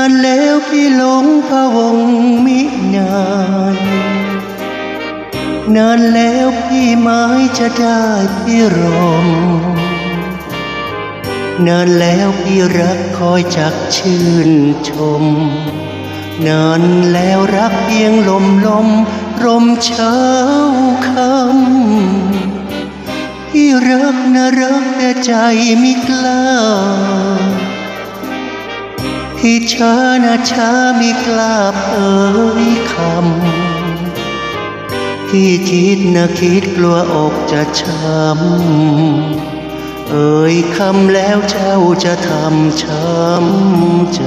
านแล้วพี่หลงพะวงมินานนานแล้วพี่ไม้จะได้พี่รมนานแล้วพี่รักคอยจักชื่นชม นานแล้วรักเพียงลมลมรมเช้าคำพี่รักนะรักแต่ใจไม่กล้า ที่ช้านะช้าไม่กล้าเอ่ยคำที่คิดนะคิดกลัวอกจะช้ำเอ่ยคำแล้วเจ้าจะทำช้ำใจ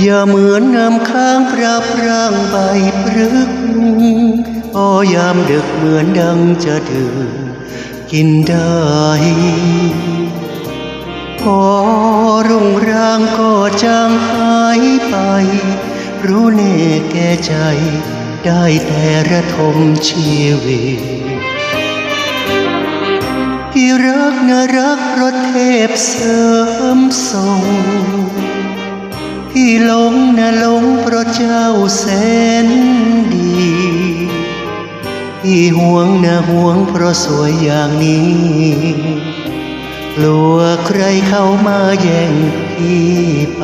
อย่าเหมือนน้ำค้างปรับร่างใบพรึกพอยามดึกเหมือนดังจะดื่มกินได้พอ รุ่งร่างก็จางหายไป รู้แน่แก่ใจ ได้แต่ระทมชีวิตที่รักนะรักราะเทพเสริมส่งที่หลงนะหลงเพราะเจ้าแสนดีที่ห่วงนะห่วงเพราะสวยอย่างนี้กลัว ใครเข้ามาแย่งพี่ไป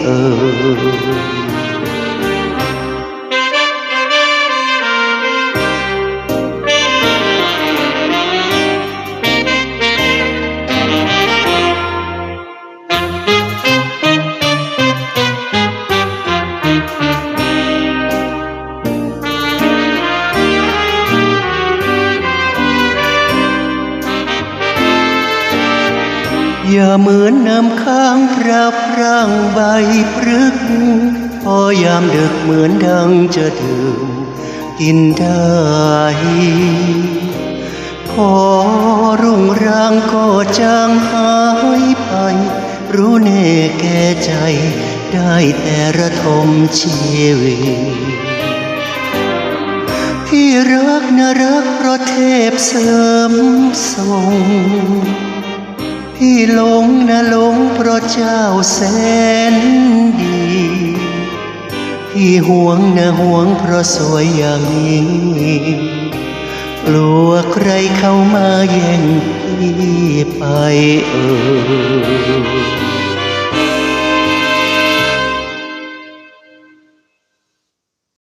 เออ อย่าเหมือนน้ำค้างพรับร่างใบพรึก พอยามดึกเหมือนดังจะดื่มกินได้พอรุ่งร่างก็จางหายไป รู้แน่แก่ใจ ได้แต่ระทมชีวิตที่รักนะรักเพราะเทพเสริมส่ง ที่หลงนะหลงเพราะเจ้าแสนดีที่ห่วงนะห่วงเพราะสวยอย่างนี้ กลัวใครเข้ามาแย่งพี่ไปเออ